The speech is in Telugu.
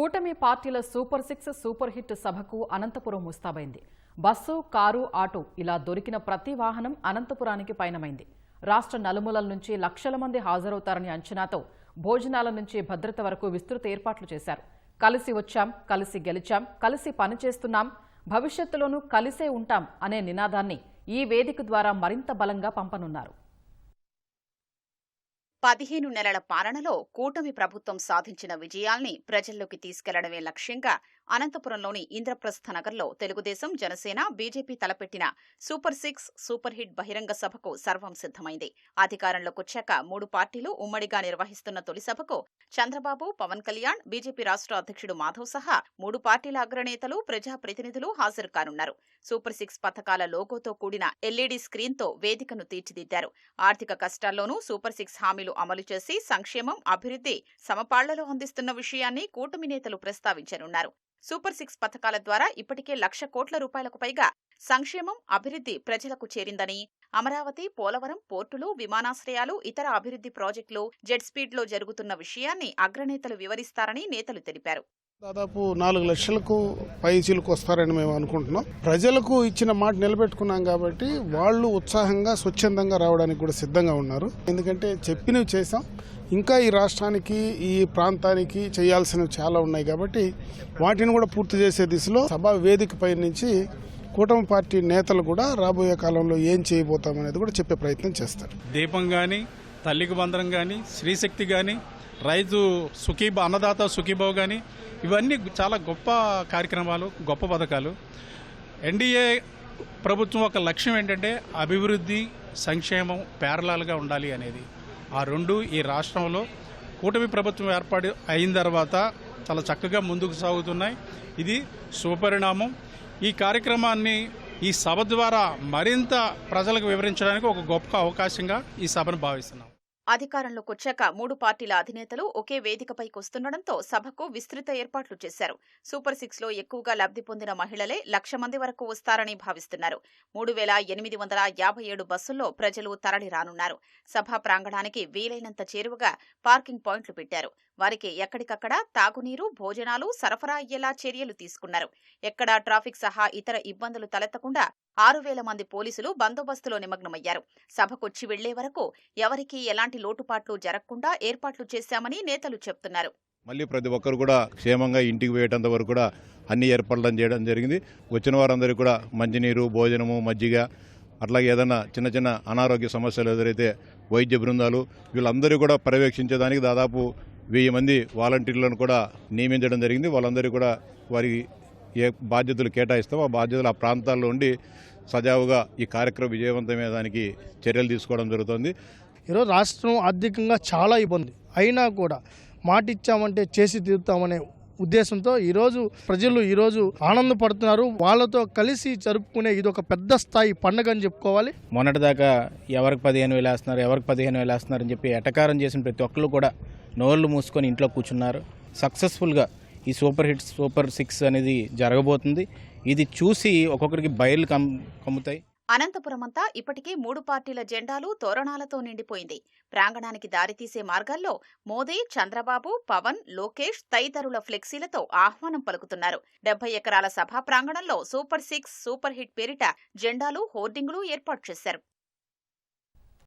కూటమి పార్టీల సూపర్ సిక్స్ సూపర్ హిట్ సభకు అనంతపురం ముస్తాబైంది. బస్సు కారు ఆటో ఇలా దొరికిన ప్రతి వాహనం అనంతపురానికి పయనమైంది. రాష్ట్ర నలుమూలల నుంచి లక్షల మంది హాజరవుతారని అంచనాతో భోజనాల నుంచి భద్రత వరకు విస్తృత ఏర్పాట్లు చేశారు. కలిసి వచ్చాం కలిసి గెలిచాం కలిసి పనిచేస్తున్నాం భవిష్యత్తులోనూ కలిసే ఉంటాం అనే నినాదాన్ని ఈ వేదిక ద్వారా మరింత బలంగా పంపనున్నారు. పదిహేను నెలల పాలనలో కూటమి ప్రభుత్వం సాధించిన విజయాల్ని ప్రజల్లోకి తీసుకెళ్ళడమే లక్ష్యంగా అనంతపురంలోని ఇంద్రప్రస్థ నగర్లో తెలుగుదేశం జనసేన బీజేపీ తలపెట్టిన సూపర్ సిక్స్ సూపర్ హిట్ బహిరంగ సభకు సర్వం సిద్ధమైంది. అధికారంలోకొచ్చాక మూడు పార్టీలు ఉమ్మడిగా నిర్వహిస్తున్న తొలి సభకు చంద్రబాబు పవన్ కళ్యాణ్ బీజేపీ రాష్ట్ర అధ్యక్షుడు మాధవ్ సహా మూడు పార్టీల అగ్రనేతలు ప్రజాప్రతినిధులు హాజరు కానున్నారు సూపర్ సిక్స్ పథకాల లోగోతో కూడిన ఎల్ఈడీ స్క్రీన్తో వేదికను తీర్చిదిద్దారు. ఆర్థిక కష్టాల్లోనూ సూపర్ సిక్స్ హామీలు అమలు చేసి సంక్షేమం అభివృద్ధి సమపాళ్ళలో అందిస్తున్న విషయాన్ని కూటమి నేతలు ప్రస్తావించనున్నారు. సూపర్ సిక్స్ పథకాల ద్వారా ఇప్పటికే లక్ష కోట్ల రూపాయలకు పైగా సంక్షేమం అభివృద్ధి ప్రజలకు చేరిందని అమరావతి పోలవరం పోర్టులు విమానాశ్రయాలు ఇతర అభివృద్ధి ప్రాజెక్టులు జెట్ స్పీడ్లో జరుగుతున్న విషయాన్ని అగ్రనేతలు వివరిస్తారని నేతలు తెలిపారు. దాదాపు నాలుగు లక్షలకు పైచీలకు వస్తారని మేము అనుకుంటున్నాం. ప్రజలకు ఇచ్చిన మాట నిలబెట్టుకున్నాం కాబట్టి వాళ్ళు ఉత్సాహంగా స్వచ్ఛందంగా రావడానికి కూడా సిద్ధంగా ఉన్నారు. ఎందుకంటే చెప్పినవి చేసాం ఇంకా ఈ రాష్ట్రానికి ఈ ప్రాంతానికి చేయాల్సినవి చాలా ఉన్నాయి కాబట్టి వాటిని కూడా పూర్తి చేసే దిశలో సభా వేదిక పై నుంచి కూటమి పార్టీ నేతలు కూడా రాబోయే కాలంలో ఏం చేయబోతామనేది కూడా చెప్పే ప్రయత్నం చేస్తారు. దీపం కానీ తల్లికి బంధనం కానీ శ్రీశక్తి కానీ రైతు సుఖీబ అన్నదాత సుఖీభావ్ కానీ ఇవన్నీ చాలా గొప్ప కార్యక్రమాలు గొప్ప పథకాలు. ఎన్డీఏ ప్రభుత్వం ఒక లక్ష్యం ఏంటంటే అభివృద్ధి సంక్షేమం పేరలాలుగా ఉండాలి అనేది. ఆ రెండు ఈ రాష్ట్రంలో కూటమి ప్రభుత్వం ఏర్పాటు అయిన తర్వాత చాలా చక్కగా ముందుకు సాగుతున్నాయి. ఇది శుభపరిణామం ఈ కార్యక్రమాన్ని ఈ సభ ద్వారా మరింత ప్రజలకు వివరించడానికి ఒక గొప్ప అవకాశంగా ఈ సభను భావిస్తున్నాం. అధికారంలోకొచ్చాక మూడు పార్టీల అధినేతలు ఒకే వేదికపైకి వస్తుండటంతో సభకు విస్తృత ఏర్పాట్లు చేశారు. సూపర్ సిక్స్లో ఎక్కువగా లబ్ధి పొందిన మహిళలే లక్ష మంది వరకు వస్తారని భావిస్తున్నారు. మూడు వేల ఎనిమిది వందల యాభై ఏడు బస్సుల్లో ప్రజలు తరలి రానున్నారు. సభా ప్రాంగణానికి వీలైనంత చేరువగా పార్కింగ్ పాయింట్లు పెట్టారు. వారికి ఎక్కడికక్కడ తాగునీరు భోజనాలు సరఫరా అయ్యేలా చర్యలు తీసుకున్నారు. ఎక్కడా ట్రాఫిక్ సహా ఇతర ఇబ్బందులు తలెత్తకుండా ఆరు వేల మంది పోలీసులు బందోబస్తులో నిమగ్నమయ్యారు. సభకొచ్చి వెళ్ళే వరకు ఎవరికీ ఎలాంటి లోటుపాట్లు జరగకుండా ఏర్పాట్లు చేశామని నేతలు చెప్తున్నారు. మళ్ళీ ప్రతి ఒక్కరు కూడా క్షేమంగా ఇంటికి పోయేటంత వరకు కూడా అన్ని ఏర్పాట్లను చేయడం జరిగింది. వచ్చిన వారందరికీ కూడా మంచినీరు భోజనము మజ్జిగ అట్లాగే ఏదైనా చిన్న చిన్న అనారోగ్య సమస్యలు ఎదురైతే వైద్య బృందాలు వీళ్ళందరూ కూడా పర్యవేక్షించడానికి దాదాపు వెయ్యి మంది వాలంటీర్లను కూడా నియమించడం జరిగింది. వాళ్ళందరూ కూడా వారి ఏ బాధ్యతలు కేటాయిస్తామో ఆ బాధ్యతలు ఆ ప్రాంతాల్లో ఉండి సజావుగా ఈ కార్యక్రమం విజయవంతమైన దానికి చర్యలు తీసుకోవడం జరుగుతుంది. ఈరోజు రాష్ట్రం ఆర్థికంగా చాలా ఇబ్బంది. అయినా కూడా మాట ఇచ్చామంటే చేసి తీరుతామనే ఉద్దేశంతో ఈరోజు ప్రజలు ఈరోజు ఆనందపడుతున్నారు. వాళ్ళతో కలిసి జరుపుకునే ఇది ఒక పెద్ద స్థాయి పండుగ అని చెప్పుకోవాలి. మొన్నటిదాకా ఎవరికి పదిహేను వేలు వేస్తున్నారు ఎవరికి పదిహేను వేలు వేస్తున్నారు అని చెప్పి ఎటకారం చేసిన ప్రతి ఒక్కరు కూడా నోళ్ళు మూసుకొని ఇంట్లో కూర్చున్నారు. సక్సెస్ఫుల్గా ఈ సూపర్ హిట్స్ సూపర్ సిక్స్ అనేది జరగబోతుంది. ఇది చూసి ఒక్కొక్కరికి బయలు కమ్ కమ్ముతాయి. అనంతపురమంతా ఇప్పటికే మూడు పార్టీల జెండాలు తోరణాలతో నిండిపోయింది. ప్రాంగణానికి దారితీసే మార్గాల్లో మోదీ చంద్రబాబు పవన్ లోకేష్ తదితరుల ఫ్లెక్సీలతో ఆహ్వానం పలుకుతున్నారు. డెబ్బై ఎకరాల సభా ప్రాంగణంలో సూపర్ సిక్స్ సూపర్ హిట్ పేరిట జెండాలు హోర్డింగులు ఏర్పాటు చేశారు.